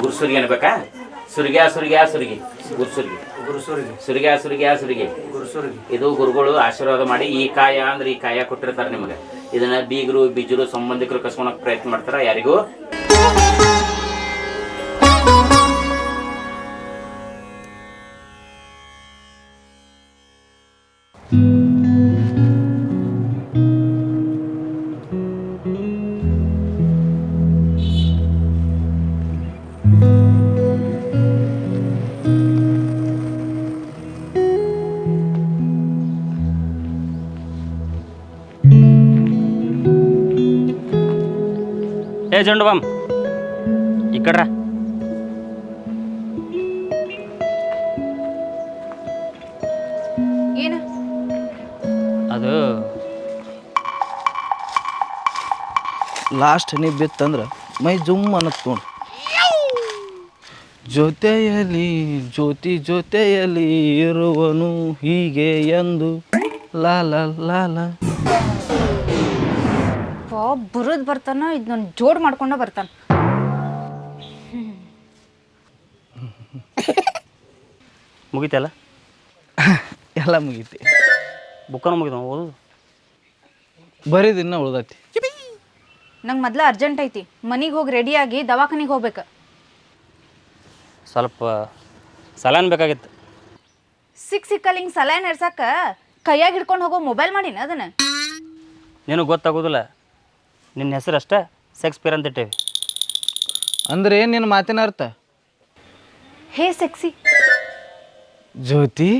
ಗುರುಸುರಿಗೆ ಅನ್ಬೇಕಾ? ಸುರ್ಗ್ಯಾ ಸುರ್ಗ್ಯಾ ಸುರ್ಗಿ. ಗುರುಸುರ್ಗಿ ಸುರಿಗೆ. ಸುರ್ಗ್ಯಾ ಸುರ್ಗ್ಯಾ ಸುರ್ಗಿ ಗುರುಸೂರಿಗೆ ಇದು ಗುರುಗಳು ಆಶೀರ್ವಾದ ಮಾಡಿ ಈ ಕಾಯ ಅಂದ್ರೆ ಈ ಕಾಯ ಕೊಟ್ಟಿರ್ತಾರೆ ನಿಮಗೆ. ಇದನ್ನ ಬೀಗರು ಬಿಜರು ಸಂಬಂಧಿಕರು ಕಸ್ಕೊಳಕ್ ಪ್ರಯತ್ನ ಮಾಡ್ತಾರ? ಯಾರಿಗೂ? ಜಂಡು ಬಾಮ್ ಈ ಕಡ್ರ ಏನು? ಅದು ಲಾಸ್ಟ್ ನೀ ಬಿತ್ತಂದ್ರೆ ಮೈ ಜುಮ್ ಅನ್ನತ್ ನೋಡು ಜೊತೆಯಲ್ಲಿ ಜ್ಯೋತಿ ಜೊತೆಯಲ್ಲಿ ಇರುವನು ಹೀಗೆ ಎಂದು. ಲಾಲ ಲಾಲ. ಪಾ ಬರೋದ್ ಬರ್ತಾನ ಇದನ್ನ ಜೋಡ್ ಮಾಡ್ಕೊಂಡ ಬರ್ತಾನ. ಮುಗಿತಲ್ಲ ಎಲ್ಲ ಮುಗೀತಿ. ಬುಕ್ಕನ ಮುಗಿದ ಓದು? ಬರೀದು ದಿನ ಉಳ್ದೈತಿ ನಂಗೆ ಮೊದ್ಲ ಅರ್ಜೆಂಟ್ ಐತಿ. ಮನಿಗೆ ಹೋಗಿ ರೆಡಿಯಾಗಿ ದವಾಖಾನಿಗೆ ಹೋಗ್ಬೇಕು. ಸ್ವಲ್ಪ ಸಲಾನ್ ಬೇಕಾಗಿತ್ತು. ಸಿಕ್ ಸಿಕ್ಕಲ್ಲಿ ಹಿಂಗೆ ಸಲೈನ್ ನಡ್ಸಕ್ಕೆ ಕೈಯಾಗಿ ಹಿಡ್ಕೊಂಡು ಹೋಗೋ ಮೊಬೈಲ್ ಮಾಡಿನ ಅದನ್ನ? ನಿನಗೆ ಗೊತ್ತಾಗೋದಿಲ್ಲ. ನಿನ್ನ ಹೆಸರು ಅಷ್ಟೇ? ಶೇಕ್ಸ್ಪಿಯರ್ ಅಂತ ಇಟ್ಟೇವಿ. ಅಂದ್ರೆ ಏನು ನಿನ್ನ ಮಾತಿನ ಅರ್ಥ? Hey sexy. ಜ್ಯೋತಿ?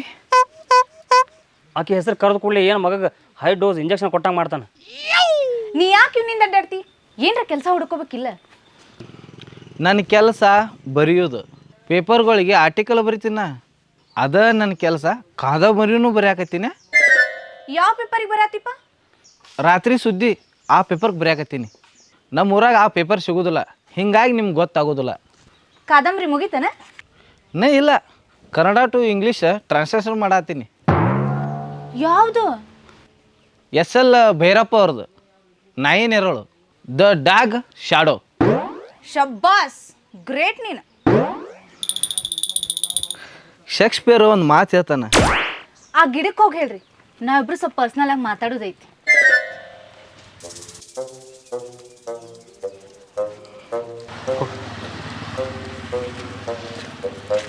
ಆಕೆ ಹೆಸರು ಕರೆದು ಕೂಡಲೇ ಏನು ಮಗಗೆ ಹೈ ಡೋಸ್ ಇಂಜೆಕ್ಷನ್ ಕೊಟ್ಟಂಗೆ ಮಾಡ್ತಾನೆ? ನೀ ಯಾಕೆ ಇವನಿಂದ ಅಡ್ಡಾಡ್ತಿ? ಏನ್ರ ಕೆಲಸ ಹುಡ್ಕೋಬೇಕಿಲ್ಲ? ನನ್ನ ಕೆಲಸ ಬರೆಯೋದು. ಪೇಪರ್ಗಳಿಗೆ ಆರ್ಟಿಕಲ್ ಬರಿತೀನ? ಅದ ನನ್ನ ಕೆಲಸ. ಕಾದ ಮರಿಯೂ ಬರೆಯಾಕತ್ತೀನಿ. ಯಾವ ಪೇಪರಿಗೆ ಬರತ್ತಿಪ್ಪ ರಾತ್ರಿ ಸುದ್ದಿ. ಆ ಪೇಪರ್ಗೆ ಬರೆಯಾಕತ್ತೀನಿ. ನಮ್ಮ ಊರಾಗ ಆ ಪೇಪರ್ ಸಿಗೋದಿಲ್ಲ. ಹಿಂಗಾಗಿ ನಿಮ್ಗೆ ಗೊತ್ತಾಗೋದಿಲ್ಲ. ಕಾದಂಬರಿ ಮುಗಿತನ? ನೇ ಇಲ್ಲ. ಕನ್ನಡ ಟು ಇಂಗ್ಲೀಷ್ ಟ್ರಾನ್ಸ್ಲೇಷನ್ ಮಾಡತ್ತೀನಿ ಯಾವುದು? ಎಸ್ ಎಲ್ ಭೈರಪ್ಪ ಅವ್ರದ್ದು ನಾಯಿ ನೆರಳು ದ ಡಾಗ್ ಶಾಡೋ ಶಬ್ಬಾಸ್! ಗ್ರೇಟ್ ನೀನು. ಶೇಕ್ಸ್ಪಿಯರ್ ಒಂದು ಮಾತು ಹೇಳ್ತಾನೆ. ಆ ಗಿಡಕ್ಕೆ ಹೋಗಿ ಹೇಳ್ರಿ. ನಾವಿಬ್ರು ಸ್ವಲ್ಪ ಪರ್ಸ್ನಲ್ ಆಗಿ ಮಾತಾಡೋದೈತಿ.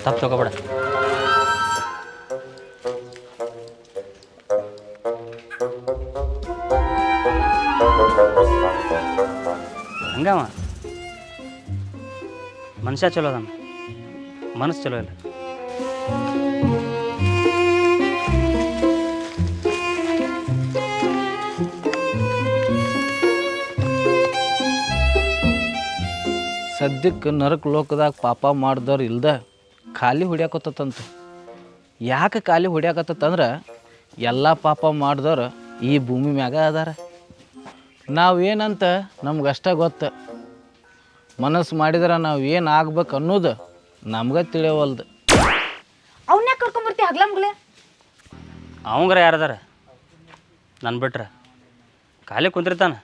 ತಪ್ಪು ತಗೋಬೇಡ. ಹಂಗವ? ಮನುಷ್ಯ ಚಲೋ ಅದಾನ. ಮನಸ್ಸು ಚಲೋ ಇಲ್ಲ. ಸದ್ಯಕ್ಕೆ ನರಕ ಲೋಕದಾಗ ಪಾಪ ಮಾಡ್ದವ್ರು ಇಲ್ದ? ಖಾಲಿ ಹೊಡ್ಯಾಕತ್ತಂತ. ಯಾಕೆ ಖಾಲಿ ಹೊಡ್ಯಾಕತ್ತಂದ್ರೆ ಎಲ್ಲ ಪಾಪ ಮಾಡಿದವರು ಈ ಭೂಮಿ ಮ್ಯಾಗ ಅದಾರ. ನಾವು ಏನಂತ ನಮ್ಗೆ ಅಷ್ಟ ಗೊತ್ತು. ಮನಸ್ಸು ಮಾಡಿದ್ರೆ ನಾವು ಏನು ಆಗ್ಬೇಕು ಅನ್ನೋದು ನಮ್ಗೆ ತಿಳಿಯವಲ್ದು ಅವನ್ನ ಕರ್ಕೊಂಬರ್ತಿ ಹಗ್ಲಮ್ಗಳೇ ಅವಂಗ್ರ ಯಾರದಾರ ನನ್ನ ಬಿಟ್ರೆ. ಖಾಲಿ ಕುಂತಿರ್ತಾನೆ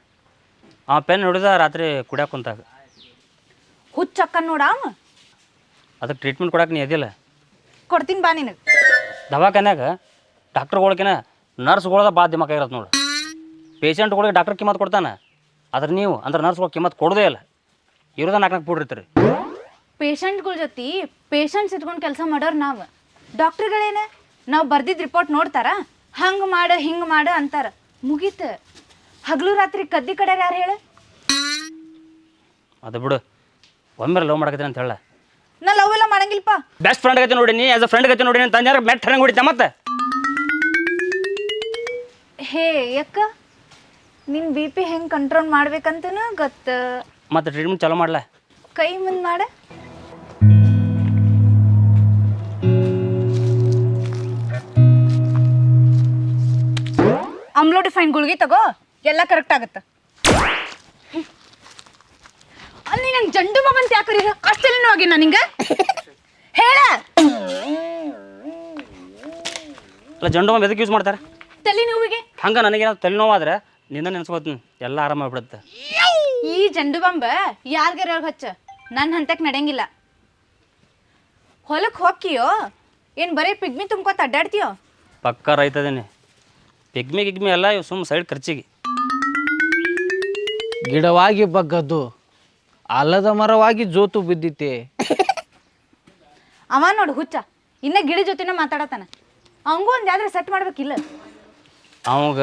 ಆ ಪೆನ್ ಹಿಡಿದ ರಾತ್ರಿ ಕುಡ್ಯಾಕ ಕುಂತಾಗ. ಹುಚ್ಚಕ್ಕ ನೋಡ ಅವ? ಅದಕ್ಕೆ ಟ್ರೀಟ್ಮೆಂಟ್ ಕೊಡಕ್ಕೆ ನೀ ಅದಿಲ್ಲ ಕೊಡ್ತೀನಿ ಬಾ ನಿನಗೆ. ದವಾಖಾನ್ಯಾಗ ಡಾಕ್ಟ್ರುಗಳ್ಕಿನ ನರ್ಸ್ಗಳದ ಭಾಳ ದಿಮಾಕ ಇರತ್ತೆ ನೋಡು. ಪೇಷಂಟ್ಗಳಿಗೆ ಡಾಕ್ಟರ್ ಕಿಮ್ಮತ್ ಕೊಡ್ತಾನೆ. ಆದ್ರೆ ನೀವು ಅಂದ್ರೆ ನರ್ಸ್ಗಳು ಕಿಮ್ಮತ್ ಕೊಡೋದೇ ಇಲ್ಲ. ಇರೋದ ನಾಲ್ಕು ನಾಲ್ಕು ಬಿಡಿರ್ತೀರಿ ಪೇಷಂಟ್ಗಳ ಜೊತೆ ಪೇಷಂಟ್ಸ್ ಇಟ್ಕೊಂಡು ಕೆಲಸ ಮಾಡೋರು ನಾವು. ಡಾಕ್ಟ್ರ್ಗಳೇನೆ ನಾವು ಬರ್ದಿದ್ದ ರಿಪೋರ್ಟ್ ನೋಡ್ತಾರ? ಹಂಗೆ ಮಾಡು ಹಿಂಗೆ ಮಾಡು ಅಂತಾರ. ಮುಗೀತು. ಹಗಲು ರಾತ್ರಿ ಕದ್ದಿ ಕಡೆ ಯಾರು ಹೇಳು? ಅದು ಬಿಡು. ಒಮ್ಮೆ ಲವ್ ಮಾಡಕತ್ತೀನಿ ಅಂತ ಹೇಳ. ನಾ ಲವ್ ಎಲ್ಲ ಮಾಡಂಗಿಲ್ಪ ಬೆಸ್ಟ್ ಫ್ರೆಂಡ್ ಗತಿ ನೋಡಿ ನೀ ಆಸ್ ಅ ಫ್ರೆಂಡ್ ಗತಿ ನೋಡಿ ಅಂತ ಯಾರು ಮೆಟ್ ಹಂಗೆ ಹೊಡಿತ ಮತ್ತೆ. ಹೇ ಯಕ್ಕ ನಿನ್ ಬಿ ಪಿ ಹೆಂಗೆ ಕಂಟ್ರೋಲ್ ಮಾಡ್ಬೇಕಂತನೂ ಗೊತ್ತ. ಮತ್ತೆ ಟ್ರೀಟ್ಮೆಂಟ್ ಚಲೋ ಮಾಡಲ? ಕೈ ಮುಂದೆ ಮಾಡ. ಅಮ್ಲೋಡಿಫೈನ್ ಗುಳಿಗೆ ತಗೋ ಎಲ್ಲ ಕರೆಕ್ಟ್ ಆಗತ್ತ. ಅಲ್ಲಿ ನಂಗೆ ಜಂಡು ಮಗಂತ ಅಂತ ಯಾಕೆ ಅಷ್ಟೆಲ್ಲ ಹೋಗಿ ನಿಂಗೆ? ಹೇಳ. ಅಲ್ಲ ಜಂಡು ಬಾಂಬ್ ಎದಕ್ಕೆ ಯೂಸ್ ಮಾಡ್ತಾರೆ? ತಲೆ ನೋವಿಗೆ. ನನಗೆ ನನಗೇನಾದ್ರು ತಲೆನೋವಾದ್ರೆ ನಿನ್ನ ನೆನ್ಸ್ಕೊತೀನಿ ಎಲ್ಲ ಆರಾಮಾಗ್ಬಿಡುತ್ತೆ ಈ ಜಂಡು ಬಾಂಬ ಯಾರ್ಗಾರ ಹಚ್ಚ. ನನ್ನ ಹಂತಕ್ಕೆ ನಡೆಯಂಗಿಲ್ಲ. ಹೊಲಕ್ಕೆ ಹೋಗ್ಕಿಯೋ ಏನು ಬರೀ ಪಿಗ್ಮಿ ತುಂಬ್ಕೊತ ಅಡ್ಡಾಡ್ತೀಯೋ? ಪಕ್ಕ ರೈತದೇನೆ ಪಿಗ್ಮಿ ಗಿಗ್ಮಿ ಎಲ್ಲ ಇವು ಸುಮ್ಮ ಸೈಡ್ ಖರ್ಚಿಗೆ. ಗಿಡವಾಗಿ ಬಗ್ಗದ್ದು ಅಲ್ಲದ ಮರವಾಗಿ ಜೋತು ಬಿದ್ದಿತ್ತೆ. ಅವ ನೋಡು ಹುಚ್ಚ ಇನ್ನ ಗಿಡ ಜೊತೆನ ಮಾತಾಡತಾನ ಅವಂಗೂ ಒಂದು ಯಾವ್ದ್ರ ಸೆಟ್ ಮಾಡ್ಬೇಕಿಲ್ಲ. ಅವಾಗ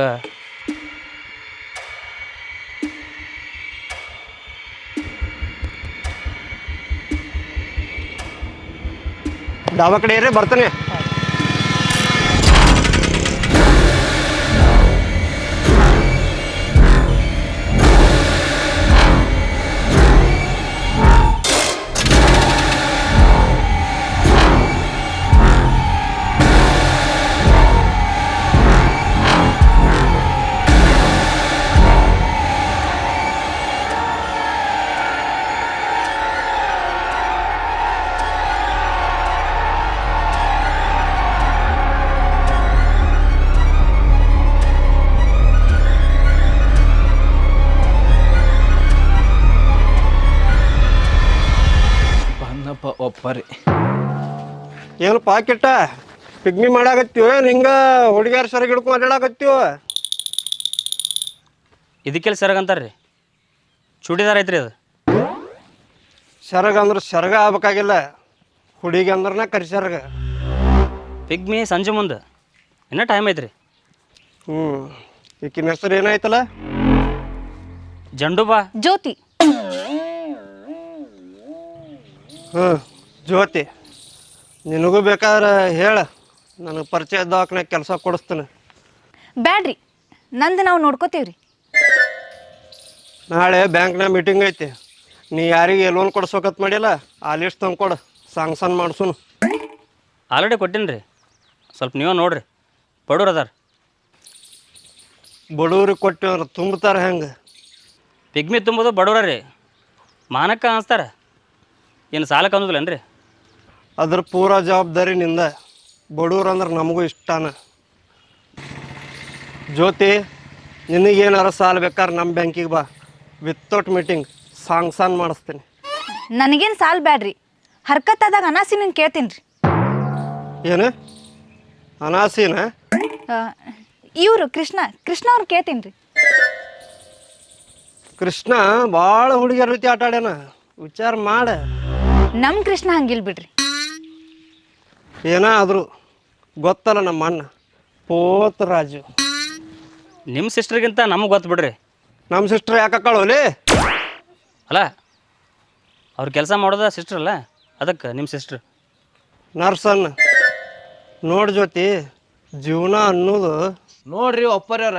ಡಾಬಾ ಕಡೆ ಇರ್ರಿ ಬರ್ತಾನೆ. ಒಪ್ಪರಿ ಏನು ಪಾಕಿಟ್ಟ ಪಿಗ್ಮಿ ಮಾಡಾಕತ್ತೀವ ಏನು ಹಿಂಗ ಹುಡುಗಿಯರ್ ಸರಿಗೆ ಹಿಡ್ಕೊಂಡು ಅಡ್ಡಾಡಕತ್ತೀವ ಸೆರಗ ಅಂತಾರೆ ಅಂತಾರ್ರಿ? ಚೂಡಿದಾರ ಐತ್ರಿ ಅದು. ಸೆರಗ ಅಂದ್ರೆ ಸೆರಗ ಆಗ್ಬೇಕಾಗಿಲ್ಲ. ಹುಡುಗಿ ಅಂದ್ರನ ಕರಿ ಸೆರಗ. ಪಿಗ್ಮಿ ಸಂಜೆ ಮುಂದೆ. ಇನ್ನೂ ಟೈಮ್ ಐತ್ರಿ. ಹ್ಞೂ ಈಕಿನ ಹೆಸರು ಏನಾಯ್ತಲ್ಲ ಜಂಡು ಬಾ ಜ್ಯೋತಿ. ಹ್ಞೂ ಜ್ಯೋತಿ ನಿನಗೂ ಬೇಕಾದ್ರೆ ಹೇಳ. ನನಗೆ ಪರಿಚಯ ದವಾಖಾನೆ ಕೆಲಸ ಕೊಡಿಸ್ತೀನಿ. ಬ್ಯಾಡ್ರಿ ನಂದು ನಾವು ನೋಡ್ಕೋತೀವ್ರಿ. ನಾಳೆ ಬ್ಯಾಂಕ್ನಾಗ ಮೀಟಿಂಗ್ ಐತಿ. ನೀ ಯಾರಿಗೆ ಲೋನ್ ಕೊಡ್ಸೋಕತ್ ಮಾಡಿಲ್ಲ ಆ ಲಿಸ್ಟ್ ತಂದು ಕೊಡು. ಸಾಂಗ್ಸನ್ ಮಾಡ್ಸುನು. ಆಲ್ರೆಡಿ ಕೊಟ್ಟೀನಿ ರೀ ಸ್ವಲ್ಪ ನೀವು ನೋಡ್ರಿ. ಬಡವ್ರು ಅದಾರ. ಬಡವ್ರಿಗೆ ಕೊಟ್ಟಿವ್ರು ತುಂಬ್ತಾರೆ ಹೆಂಗೆ? ಪಿಗ್ಮಿ ತುಂಬೋದು ಬಡವ್ರ ರೀ ಮಾನಕ್ಕ ಅನಿಸ್ತಾರ. ಏನು ಸಾಲಕ್ಕೆ ಅನ್ನೋದಿಲ್ಲನ್ರಿ ರೀ ಅದ್ರ ಪೂರ ಜವಾಬ್ದಾರಿ ನಿಂದ ಬಡವ್ರು ಅಂದ್ರೆ ನಮಗೂ ಇಷ್ಟನ. ಜ್ಯೋತಿ ನಿನಗೇನಾರ ಸಾಲ ಬೇಕಾದ್ರೆ ನಮ್ಮ ಬ್ಯಾಂಕಿಗೆ ಬಾ. ವಿತೌಟ್ ಮೀಟಿಂಗ್ ಸಾಂಗ್ಸನ್ ಮಾಡಿಸ್ತೀನಿ. ನನಗೇನು ಸಾಲ ಬ್ಯಾಡ್ರಿ? ಹರ್ಕತ್ತಾದಾಗ ಅನಾಸಿ ನಿನ್ ಕೇಳ್ತೀನಿ ರೀ ಏನು? ಅನಾಸಿನ? ಇವರು ಕೃಷ್ಣ ಕೃಷ್ಣ ಅವ್ರು ಕೇಳ್ತೀನಿ ರೀ ಕೃಷ್ಣ ಭಾಳ ಹುಡುಗಿಯರ ರೀತಿ ಆಟ ಆಡ್ಯಾನ. ವಿಚಾರ ಮಾಡ. ನಮ್ಮ ಕೃಷ್ಣ ಹಂಗಿಲ್ ಬಿಡ್ರಿ. ಏನಾದರೂ ಗೊತ್ತಲ್ಲ ನಮ್ಮ ಅಣ್ಣ. ಪೋತ್ ರಾಜು. ನಿಮ್ಮ ಸಿಸ್ಟರ್ಗಿಂತ ನಮಗೆ ಗೊತ್ತು ಬಿಡ್ರಿ. ನಮ್ಮ ಸಿಸ್ಟರ್ ಯಾಕೆ ಕಳೋಲಿ ಅಲ್ಲ? ಅವ್ರು ಕೆಲಸ ಮಾಡೋದ ಸಿಸ್ಟರ್ ಅಲ್ಲ ಅದಕ್ಕೆ ನಿಮ್ಮ ಸಿಸ್ಟರ್ ನರ್ಸನ್ ನೋಡ್ ಜ್ಯೋತಿ ಜೀವನ ಅನ್ನೋದು. ನೋಡ್ರಿ ಒಪ್ಪರ್ಯವ್ರ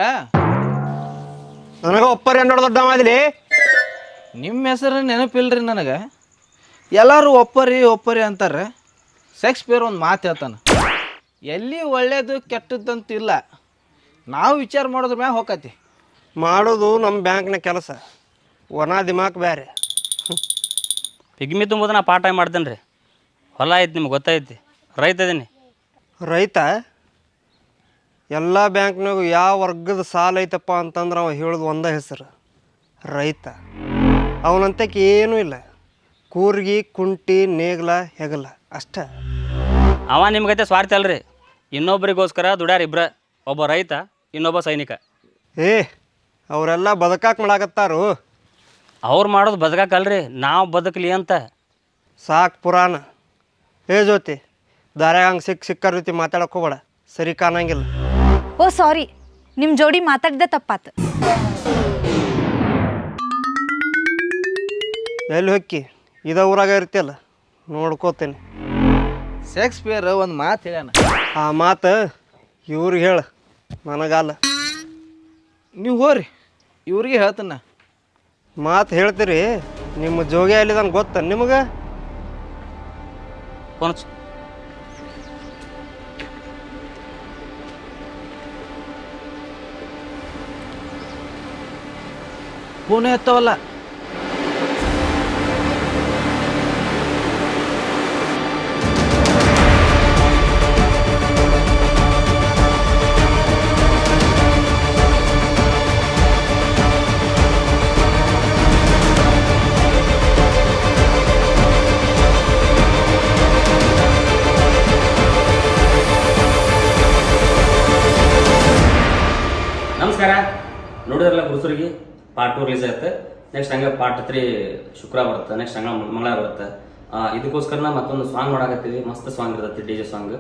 ನನಗೆ ಒಪ್ಪರ್ಯ ಅನ್ನೋದು ದೊಡ್ಡ ಮಾದಿಲಿ. ನಿಮ್ಮ ಹೆಸರು ನೆನಪಿಲ್ರಿ ನನಗೆ? ಎಲ್ಲರೂ ಒಪ್ಪರಿ ಒಪ್ಪರಿ ಅಂತಾರೆ. ಶೇಕ್ಸ್ಪಿಯರ್ ಒಂದು ಮಾತು ಹೇಳ್ತಾನೆ ಎಲ್ಲಿ ಒಳ್ಳೇದು ಕೆಟ್ಟದ್ದಂತಿಲ್ಲ ನಾವು ವಿಚಾರ ಮಾಡೋದ್ರ ಮ್ಯಾಗ ಹೋಗತಿ ಮಾಡೋದು ನಮ್ಮ ಬ್ಯಾಂಕ್ನ ಕೆಲಸ ಒಣ ದಿಮಾಕ್ ಬೇರೆ ಪಿಗ್ಮಿ ತುಂಬೋದು ನಾ ಪಾಠ ಮಾಡ್ತೇನೆ ರೀ ಹೊಲ ಐತಿ ನಿಮ್ಗೆ ಗೊತ್ತೈತಿ ರೈತ ಇದೀನಿ. ರೈತ? ಎಲ್ಲ ಬ್ಯಾಂಕ್ನಾಗ ಯಾವ ವರ್ಗದ ಸಾಲ ಐತಪ್ಪ ಅಂತಂದ್ರೆ ಅವ ಹೇಳೋದು ಒಂದೇ ಹೆಸರು ರೈತ. ಅವನಂತಕ್ಕೆ ಏನೂ ಇಲ್ಲ ಕೂರ್ಗಿ ಕುಂಟಿ ನೇಗ್ಲ ಹೆಗಲ ಅಷ್ಟ. ಅವ ನಿಮ್ಗೈತೆ ಸ್ವಾರ್ಥ ಅಲ್ರಿ. ಇನ್ನೊಬ್ಬರಿಗೋಸ್ಕರ ದುಡ್ಯಾರ ಇಬ್ರ ಒಬ್ಬ ರೈತ ಇನ್ನೊಬ್ಬ ಸೈನಿಕ. ಏ ಅವರೆಲ್ಲ ಬದುಕಾಕ್ ಮಾಡಾಕತ್ತಾರು. ಅವ್ರು ಮಾಡೋದು ಬದುಕಾಕಲ್ರಿ ನಾವು ಬದುಕಲಿ ಅಂತ. ಸಾಕು ಪುರಾಣ. ಏ ಜ್ಯೋತಿ ದಾರ್ಯಾಗ ಹಂಗೆ ಸಿಕ್ಕ ಸಿಕ್ಕ ರೀತಿ ಮಾತಾಡಕ್ ಹೋಗಬೇಡ. ಸರಿ ಕಾಣಂಗಿಲ್ಲ. ಓ ಸಾರಿ. ನಿಮ್ಮ ಜೋಡಿ ಮಾತಾಡಿದ ತಪ್ಪಾತು. ಎಲ್ಲಿ ಹೊಕ್ಕಿ? ಇದ ಊರಾಗ ಇರ್ತಿಯಲ್ಲ ನೋಡ್ಕೋತೇನೆ. ಶೇಕ್ಸ್ಪಿಯರ್ ಒಂದು ಮಾತು ಹೇಳ್ಯಾನ. ಆ ಮಾತು ಇವ್ರಿಗೆ ಹೇಳ ನನಗಲ್ಲ. ನೀವು ಹೋರಿ ಇವ್ರಿಗೆ ಹೇಳ್ತಾನ. ಮಾತು ಹೇಳ್ತೀರಿ ನಿಮ್ಮ ಜೋಗಿ ಅಲ್ಲಿದಂಗೆ ಗೊತ್ತ ನಿಮಗೆ? ಫೋನ್ ಹಚ್ಚು. ಎತ್ತವಲ್ಲ ಪಾರ್ಟ್ ಟು ರಿಲೀಸ್ ಆಗುತ್ತೆ. ನೆಕ್ಸ್ಟ್ ಹಂಗೆ ಪಾರ್ಟ್ ತ್ರೀ ಶುಕ್ರ ಬರುತ್ತೆ. ನೆಕ್ಸ್ಟ್ ಹಂಗ ಮಂಗಳವಾರ ಬರುತ್ತೆ. ಇದಕ್ಕೋಸ್ಕರ ಮತ್ತೊಂದು ಸಾಂಗ್ ಮಾಡಾಕತ್ತೀವಿ ಮಸ್ತ್ ಸಾಂಗ್ ಇರ್ತೈತಿ ಡಿ ಜೆ ಸಾಂಗ್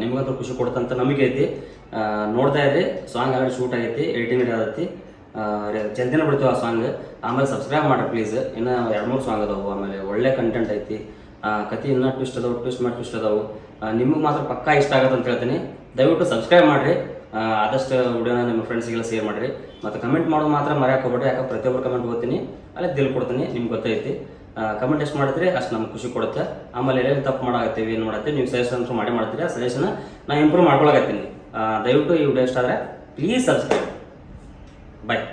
ನಿಮ್ಗಂತೂ ಖುಷಿ ಕೊಡುತ್ತಂತ ನಮಗೆ ಐತಿ. ನೋಡ್ತಾ ಇದ್ರಿ ಸಾಂಗ್ ಆಗಿ ಶೂಟ್ ಆಗೈತಿ ಎಡಿಟಿಂಗ್ ಆಗೈತಿ. ಜಲ್ದಿನ ಬಿಡ್ತೀವಿ ಆ ಸಾಂಗ್ ಆಮೇಲೆ ಸಬ್ಸ್ಕ್ರೈಬ್ ಮಾಡ್ರಿ ಪ್ಲೀಸ್ ಇನ್ನು ಎರಡು ಮೂರು ಸಾಂಗ್ ಅದಾವು. ಆಮೇಲೆ ಒಳ್ಳೆ ಕಂಟೆಂಟ್ ಐತಿ. ಕತೆ ಇನ್ನೂ ಟ್ವಿಸ್ಟ್ ಅದಾವು ಟ್ವಿಸ್ಟ್ ಮಾಡಿ ಟ್ವಿಸ್ಟ್ ಅದಾವು. ನಿಮಗೆ ಮಾತ್ರ ಪಕ್ಕಾ ಇಷ್ಟ ಆಗತ್ತೆ ಅಂತ ಹೇಳ್ತೀನಿ. ದಯವಿಟ್ಟು ಸಬ್ಸ್ಕ್ರೈಬ್ ಮಾಡಿರಿ. ಆದಷ್ಟು ವಿಡಿಯೋನ ನಿಮ್ಮ ಫ್ರೆಂಡ್ಸಿಗೆಲ್ಲ ಶೇರ್ ಮಾಡಿರಿ. ಮತ್ತು ಕಮೆಂಟ್ ಮಾಡೋದು ಮಾತ್ರ ಮರ್ಯಾಕೆ ಹೋಗ್ಬೇಡಿ ಯಾಕೆ ಪ್ರತಿಯೊಬ್ಬರು ಕಮೆಂಟ್ ಓದ್ತೀನಿ, ಅಲ್ಲೇ ದಿಲ್ ಕೊಡ್ತೀನಿ, ನಿಮ್ಗೆ ಗೊತ್ತೈತಿ. ಕಮೆಂಟ್ ಎಷ್ಟು ಮಾಡಿದ್ರೆ, ಅಷ್ಟು ನಮ್ಗೆ ಖುಷಿ ಕೊಡುತ್ತೆ. ಆಮೇಲೆ ಎಲ್ಲೆಲ್ಲಿ ತಪ್ಪು ಮಾಡಾಕತ್ತೀವಿ, ಏನು ಮಾಡುತ್ತೆ ನೀವು ಸಜೆಷನ್ ಅಂತೂ ಮಾಡಿ ಮಾಡ್ತೀರಿ ಆ ಸಜೆಷನ್ ನಾನು ಇಂಪ್ರೂವ್ ಮಾಡ್ಕೊಳಕತ್ತೀನಿ. ದಯವಿಟ್ಟು ಈ ವಿಡಿಯೋ ಇಷ್ಟ ಆದರೆ ಪ್ಲೀಸ್ ಸಬ್ಸ್ಕ್ರೈಬ್ ಬಾಯ್